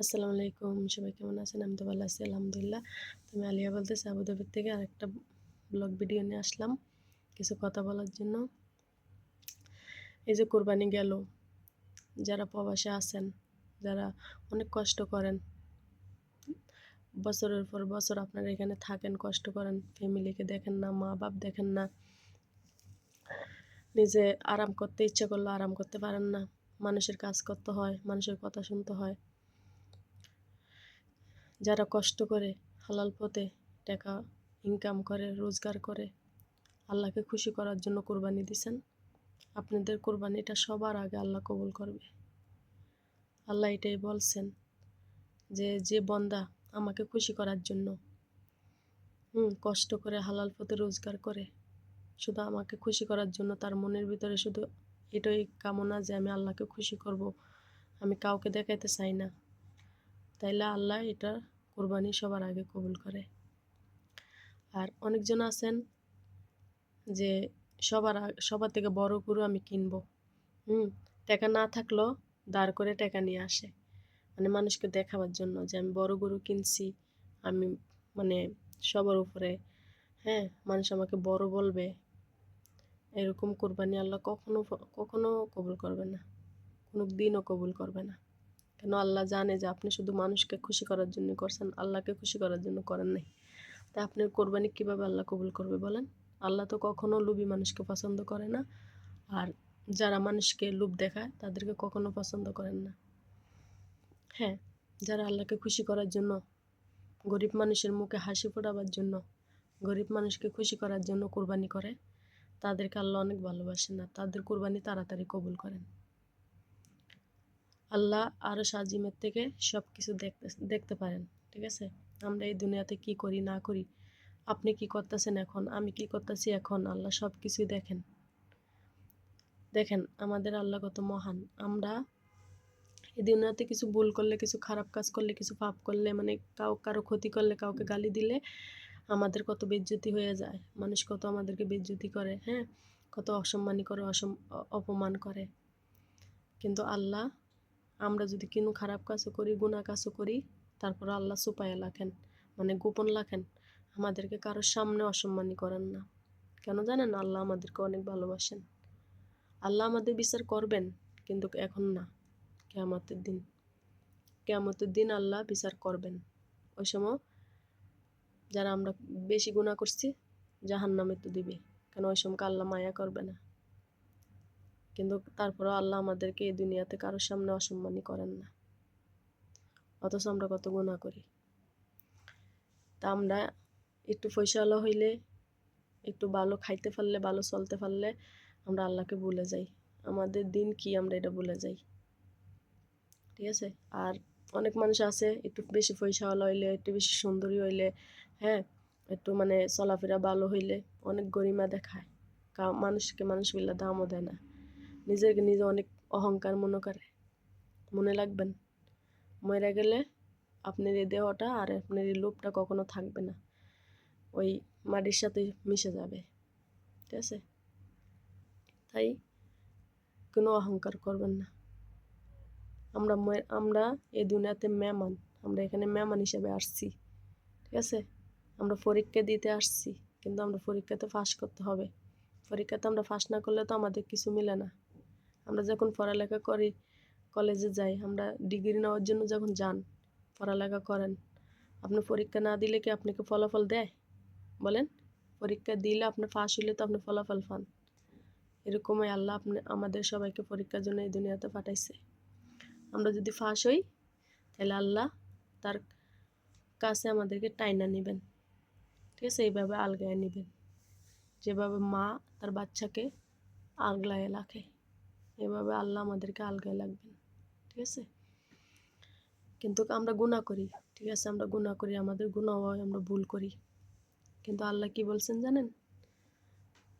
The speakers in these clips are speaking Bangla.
আসসালামু আলাইকুম, সবাই কেমন আছেন? আমি তো ভালো আছি, আলহামদুলিল্লাহ। তুমি আলিয়া বলতেছি, আবুধাবির থেকে আরেকটা ব্লগ ভিডিও নিয়ে আসলাম, কিছু কথা বলার জন্য। এই যে কোরবানি গেল, যারা প্রবাসে আছেন, যারা অনেক কষ্ট করেন, বছরের পর বছর আপনারা এখানে থাকেন, কষ্ট করেন, ফ্যামিলিকে দেখেন না, মা বাপ দেখেন না, নিজে আরাম করতে ইচ্ছা করলে আরাম করতে পারেন না, মানুষের কাজ করতে হয়, মানুষের কথা শুনতে হয়। যারা কষ্ট করে হালাল পথে টাকা ইনকাম করে, রোজগার করে, আল্লাহকে খুশি করার জন্য কোরবানি দিছেন, আপনাদের কোরবানিটা সবার আগে আল্লাহ কবুল করবে। আল্লাহ এটাই বলছেন যে যে বন্দা আমাকে খুশি করার জন্য, হুম, কষ্ট করে, হালাল পথে রোজগার করে, শুধু আমাকে খুশি করার জন্য, তার মনের ভিতরে শুধু এটাই কামনা যে আমি আল্লাহকে খুশি করব, আমি কাউকে দেখাইতে চাই না। তাইলে আল্লাহ এটা কোরবানি সবার আগে কবুল করে। আর অনেকজন আছেন যে সবার সবার থেকে বড় গরু আমি কিনব। হুম, টাকা না থাকলেও দাঁড় করে টাকা নিয়ে আসে। মানে মানুষকে দেখাবার জন্য যে আমি বড় গরু কিনছি, আমি মানে সবার উপরে হ্যাঁ মানুষ আমাকে বড় বলবে, এরকম কোরবানি আল্লাহ কখনো কখনো কবুল করবে না। কোনো দিনও কবুল করবে না। কেন আল্লাহ জানে যে আপনি শুধু মানুষকে খুশি করার জন্য করছেন, আল্লাহকে খুশি করার জন্য করেন নাই। তাই আপনার কোরবানি কীভাবে আল্লাহ কবুল করবে বলেন? আল্লাহ তো কখনও লুবি মানুষকে পছন্দ করে না, আর যারা মানুষকে লুপ দেখায় তাদেরকে কখনো পছন্দ করেন না। হ্যাঁ যারা আল্লাহকে খুশি করার জন্য, গরিব মানুষের মুখে হাসি ফোটাবার জন্য, গরিব মানুষকে খুশি করার জন্য কোরবানি করে, তাদেরকে আল্লাহ অনেক ভালোবাসেন না। তাদের কোরবানি তাড়াতাড়ি কবুল করেন। আল্লাহ আরও সাজিমের থেকে সব কিছু দেখতে দেখতে পারেন, ঠিক আছে? আমরা এই দুনিয়াতে কি করি, না করি? আপনি কি করতেছেন এখন? আমি কি করতেছি এখন? আল্লাহ সব কিছুই দেখেন। দেখেন, আমাদের আল্লাহ কত মহান। আমরা এই দুনিয়াতে কিছু ভুল করলে, কিছু খারাপ কাজ করলে, কিছু পাপ করলে মানে কাউ, কারও ক্ষতি করলে, কাউকে গালি দিলে আমাদের কত বেজ্জতি হয়ে যায়। মানুষ কত আমাদেরকে বেজ্জতি করে হ্যাঁ? কত অসম্মানী করে, অসম অপমান করে। কিন্তু আল্লাহ আমরা যদি কোনো খারাপ কাজও করি গুণা কাজও করি, তারপর আল্লাহ সুপায়া লাখেন মানে গোপন লাখেন আমাদেরকে কারোর সামনে অসম্মানী করেন না। কেন জানেন? আল্লাহ আমাদেরকে অনেক ভালোবাসেন। আল্লাহ আমাদের বিচার করবেন, কিন্তু এখন না, কেয়ামতের দিন। কেয়ামতের দিন আল্লাহ বিচার করবেন। ওই সময় যারা আমরা বেশি গুণা করছি জাহান নামে তো দিবে কেন ওই সময় আল্লাহ মায়া করবে না? কিন্তু তারপরেও আল্লাহ আমাদেরকে এই দুনিয়াতে কারোর সামনে অসম্মানী করেন না। অথচ আমরা কত গুণা করি। তা আমরা একটু পয়সাওয়ালা হইলে, একটু ভালো খাইতে পারলে, ভালো চলতে পারলে আমরা আল্লাহকে ভুলে যাই। আমাদের দিন কি আমরা এটা ভুলে যাই। ঠিক আছে? আর অনেক মানুষ আছে, একটু বেশি পয়সাওয়ালা হইলে, একটু বেশি সুন্দরী হইলে হ্যাঁ? একটু মানে চলাফেরা ভালো হইলে অনেক গরিমা দেখায়। মানুষকে মানুষ বললে দামও দেয় না। নিজেকে নিজে অনেক অহংকার মনে করে। মনে রাখবেন মরে গেলে আপনার এই দেহটা আর আপনার এই লোভটা কখনো থাকবে না। ওই মাটির সাথে মিশে যাবে। ঠিক আছে? তাই কোনো অহংকার করবেন না। আমরা আমরা এই দুনিয়াতে মেহমান। আমরা এখানে মেহমান হিসেবে আসছি। ঠিক আছে? আমরা পরীক্ষা দিতে আসছি। কিন্তু আমরা পরীক্ষাতে ফাঁস করতে হবে। পরীক্ষাতে আমরা ফাঁস না করলে তো আমাদের কিছু মিলে না। আমরা যখন পড়ালেখা করি, কলেজে যাই, আমরা ডিগ্রি নেওয়ার জন্য যখন যান, পড়ালেখা করেন, আপনি পরীক্ষা না দিলে কি আপনাকে ফলাফল দেয়? বলেন, পরীক্ষা দিলে আপনি ফাঁস হইলে তো আপনি ফলাফল পান। এরকমই আল্লাহ আপনি, আমাদের সবাইকে পরীক্ষার জন্য এই দুনিয়াতে পাঠাইছে। আমরা যদি ফাঁস হই, তাহলে আল্লাহ তার কাছে আমাদেরকে টাইনা নেবেন। ঠিক আছে? এইভাবে আলগায় নেবেন। যেভাবে মা তার বাচ্চাকে আগলায় রাখে। এভাবে আল্লাহ আমাদেরকে আলগায় লাগবেন ঠিক আছে? কিন্তু আমরা গুণা করি, ঠিক আছে? আমরা গুণা করি, আমাদের গুণা হয়, আমরা ভুল করি। কিন্তু আল্লাহ কি বলছেন জানেন?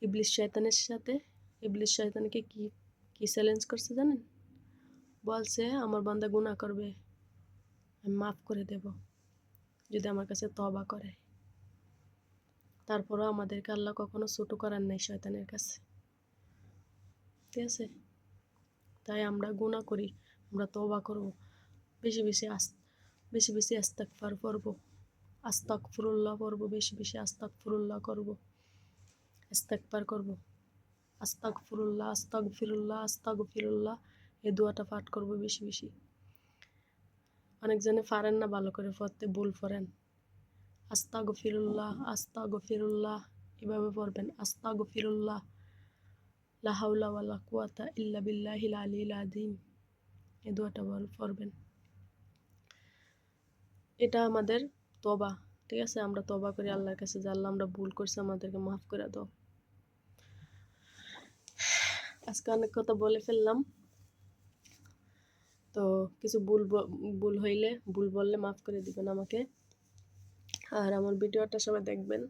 ইবলিশ শয়তানের সাথে ইবলিশ শয়তানকে কি কি চ্যালেঞ্জ করছে জানেন? বলছে, আমার বান্দা গুণা করবে, আমি মাফ করে দেব, যদি আমার কাছে তবা করে। তারপরও আমাদেরকে আল্লাহ কখনো ছোটো করার নাই শয়তানের কাছে, ঠিক আছে? তাই আমরা গুণা করি, আমরা তবা করব। বেশি বেশি আস, বেশি বেশি আস্তাকফার করব। আস্তাক ফুরুল্লাহ পড়ব বেশি বেশি আস্তাক ফুরুল্লাহ করব। ইস্তেকবার করব। আস্তাক ফুরুল্লাহ আস্তাক ফিরুল্লাহ এই দোয়াটা পাঠ করব বেশি বেশি। অনেকজনে পারেন না ভালো করে পড়তে, ভুল পড়েন আস্তাগ গফিরুল্লাহ আস্তাগ গফিরুল্লাহ এভাবে পড়বেন। আস্তাগ ফিরুল্লাহ লাহাউলা কুয়াতা ইল্লা বিল্লাহিল আলিল আদিম এই দোয়াটা বল, পড়বেন। এটা আমাদের তবা ঠিক আছে? আমরা তবা করি আল্লাহর কাছে যে আল্লাহ আমরা ভুল করছি, আমাদেরকে মাফ করে দাও। আজকে অনেক কথা বলে ফেললাম। তো কিছু ভুল ভুল হইলে, ভুল বললে মাফ করে দিবেন আমাকে। আর আমার ভিডিওটা সবাই দেখবেন।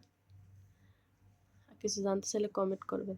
কিছু জানতে চাইলে কমেন্ট করবেন।